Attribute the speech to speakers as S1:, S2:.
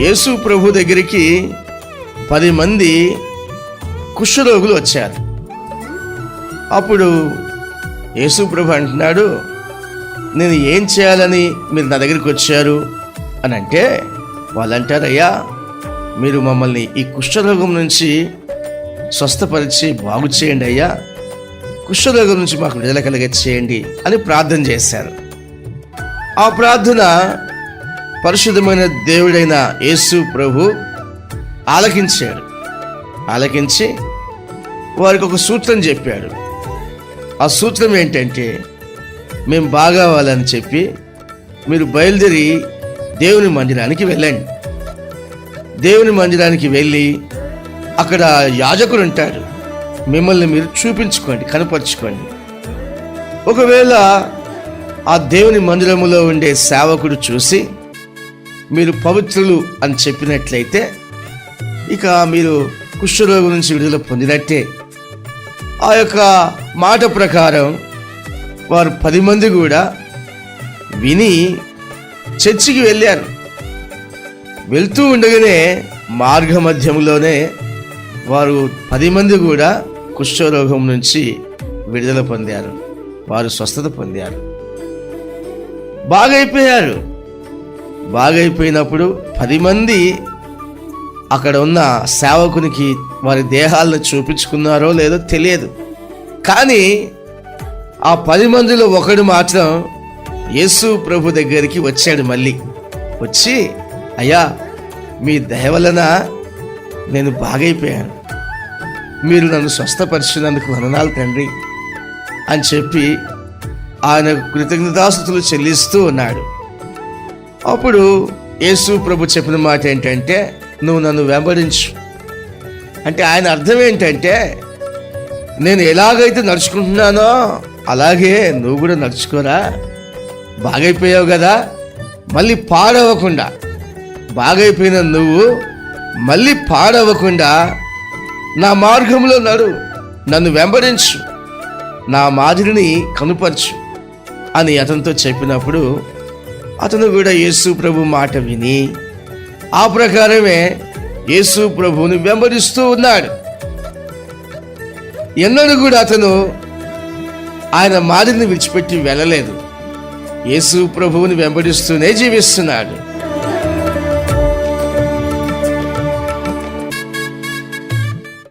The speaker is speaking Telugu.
S1: యేసు ప్రభు దగ్గరికి పది మంది కుష్ఠరోగులు వచ్చారు. అప్పుడు యేసు ప్రభు అంటున్నాడు నేను ఏం చేయాలని మీరు నా దగ్గరికి వచ్చారు? అని అంటే వాళ్ళు అంటారయ్యా మీరు మమ్మల్ని ఈ కుష్ఠరోగం నుంచి స్వస్థపరిచి బాగు చేయండి అయ్యా. కుష్ఠరోగం నుంచి మాకు విడుదల కలిగే చేయండి అని ప్రార్థన చేశారు. ఆ ప్రార్థన పరిశుద్ధమైన దేవుడైన యేసు ప్రభు ఆలకించాడు. ఆలకించి వారికి ఒక సూత్రం చెప్పాడు. ఆ సూత్రం ఏంటంటే మేము బాగా అవ్వాలని చెప్పి మీరు బయలుదేరి దేవుని మందిరానికి వెళ్ళండి. దేవుని మందిరానికి వెళ్ళి అక్కడ యాజకుడు ఉంటాడు మిమ్మల్ని మీరు చూపించుకోండి కనపరుచుకోండి. ఒకవేళ ఆ దేవుని మందిరములో ఉండే సేవకుడు చూసి మీరు పవిత్రులు అని చెప్పినట్లయితే ఇక మీరు కుష్ఠరోగం నుంచి విడుదల పొందినట్టే. ఆ యొక్క మాట ప్రకారం వారు పది మంది కూడా విని చర్చికి వెళ్ళారు. వెళ్తూ ఉండగానే మార్గ మధ్యంలోనే వారు పది మంది కూడా కుష్ఠరోగం నుంచి విడుదల పొందారు. వారు స్వస్థత పొందారు. బాగైపోయారు బాగైపోయినప్పుడు పది మంది అక్కడ ఉన్న సేవకునికి వారి దేహాలను చూపించుకున్నారో లేదో తెలియదు. కానీ ఆ పది మందిలో ఒకడు మాత్రం యేసు ప్రభు దగ్గరికి వచ్చాడు మళ్ళీ. వచ్చి అయ్యా మీ దయ వలన నేను బాగైపోయాను. మీరు నన్ను స్వస్థపరిచినందుకు వననాలు తండ్రి అని చెప్పి ఆయన కృతజ్ఞతాస్తుతులు చెల్లిస్తూ ఉన్నాడు. అప్పుడు యేసు ప్రభు చెప్పిన మాట ఏంటంటే నువ్వు నన్ను వెంబడించు. అంటే ఆయన అర్థం ఏంటంటే నేను ఎలాగైతే నడుచుకుంటున్నానో అలాగే నువ్వు కూడా నడుచుకోరా. బాగైపోయావు కదా మళ్ళీ పాడవకుండా. బాగైపోయిన నువ్వు మళ్ళీ పాడవకుండా నా మార్గంలో నడు. నన్ను వెంబడించు. నా మాదిరిని కనుపరచు. అని అతనితో చెప్పినప్పుడు అతను కూడా యేసు ప్రభు మాట విని ఆ ప్రకారమే యేసు ప్రభువుని వెంబడిస్తూ ఉన్నాడు. ఎన్నడూ కూడా అతను ఆయన మాదిరిని విడిచిపెట్టి వెళ్ళలేదు. యేసు ప్రభువుని వెంబడిస్తూనే జీవిస్తున్నాడు.